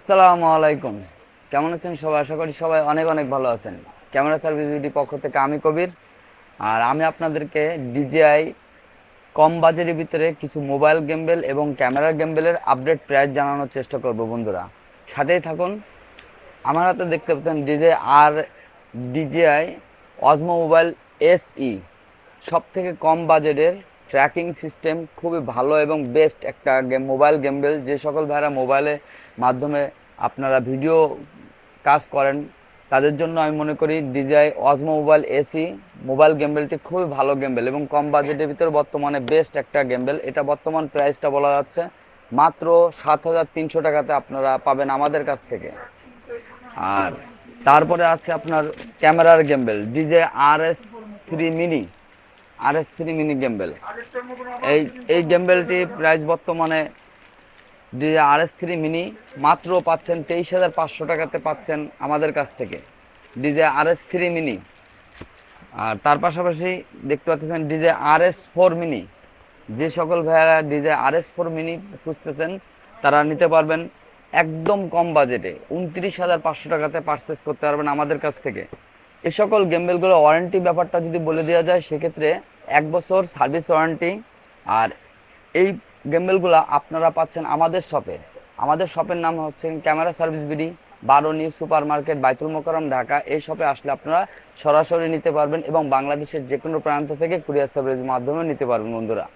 আসসালামু আলাইকুম। কেমন আছেন সবাই? আশা করি সবাই অনেক অনেক ভালো আছেন। ক্যামেরা সার্ভিস বিউটি পক্ষ থেকে আমি কবির। আর আমি আপনাদেরকে ডিজিআই কম বাজেটের ভিতরে কিছু মোবাইল গেমবেল এবং ক্যামেরা গেমবেলের আপডেট প্রাইস জানানোর চেষ্টা করব বন্ধুরা। সাথেই থাকুন। আমার হাতে দেখতে পাচ্ছেন DJ R DJI Osmo mobile SE. সব থেকে কম বাজেটের ট্র্যাকিং সিস্টেম, খুবই ভালো এবং বেস্ট একটা গেম, মোবাইল গেমবেল। যে সকল ভাইরা মোবাইলের মাধ্যমে আপনারা ভিডিও কাজ করেন তাদের জন্য আমি মনে করি DJI Osmo mobile SE mobile গেমবেলটি খুবই ভালো গেমবেল এবং কম বাজেটের ভিতরে বর্তমানে বেস্ট একটা গেমবেল। এটা বর্তমান প্রাইসটা বলা যাচ্ছে মাত্র সাত হাজার তিনশো টাকাতে আপনারা পাবেন আমাদের কাছ থেকে। আর তারপরে আছে আপনার ক্যামেরার gimbal DJ R S three mini R S three mini gimbal. এই এই গেমবেলটি প্রাইস বর্তমানে DJ R S three mini মাত্র পাচ্ছেন তেইশ হাজার পাঁচশো টাকাতে পাচ্ছেন আমাদের কাছ থেকে। DJ R S three mini আর তার পাশাপাশি দেখতে পাচ্ছেন DJ R S four mini যে সকল ভাইয়ারা DJ R S four mini খুঁজতেছেন, তারা নিতে পারবেন একদম কম বাজেটে উনত্রিশ হাজার পাঁচশো টাকাতে পারচেস করতে পারবেন আমাদের কাছ থেকে। এই সকল গেমবেলগুলো ওয়ারেন্টি ব্যাপারটা যদি বলে দেওয়া যায়, সেক্ষেত্রে এক বছর সার্ভিস ওয়ারেন্টি আর এই গেমবেলগুলো আপনারা পাচ্ছেন আমাদের শপে। আমাদের শপের নাম হচ্ছে ক্যামেরা সার্ভিস বিডি, বারো new super market Baitul Mukarram Dhaka. এই শপে আসলে আপনারা সরাসরি নিতে পারবেন এবং বাংলাদেশের যে কোনো প্রান্ত থেকে কুরিয়ার সার্ভিস মাধ্যমে নিতে পারবেন বন্ধুরা।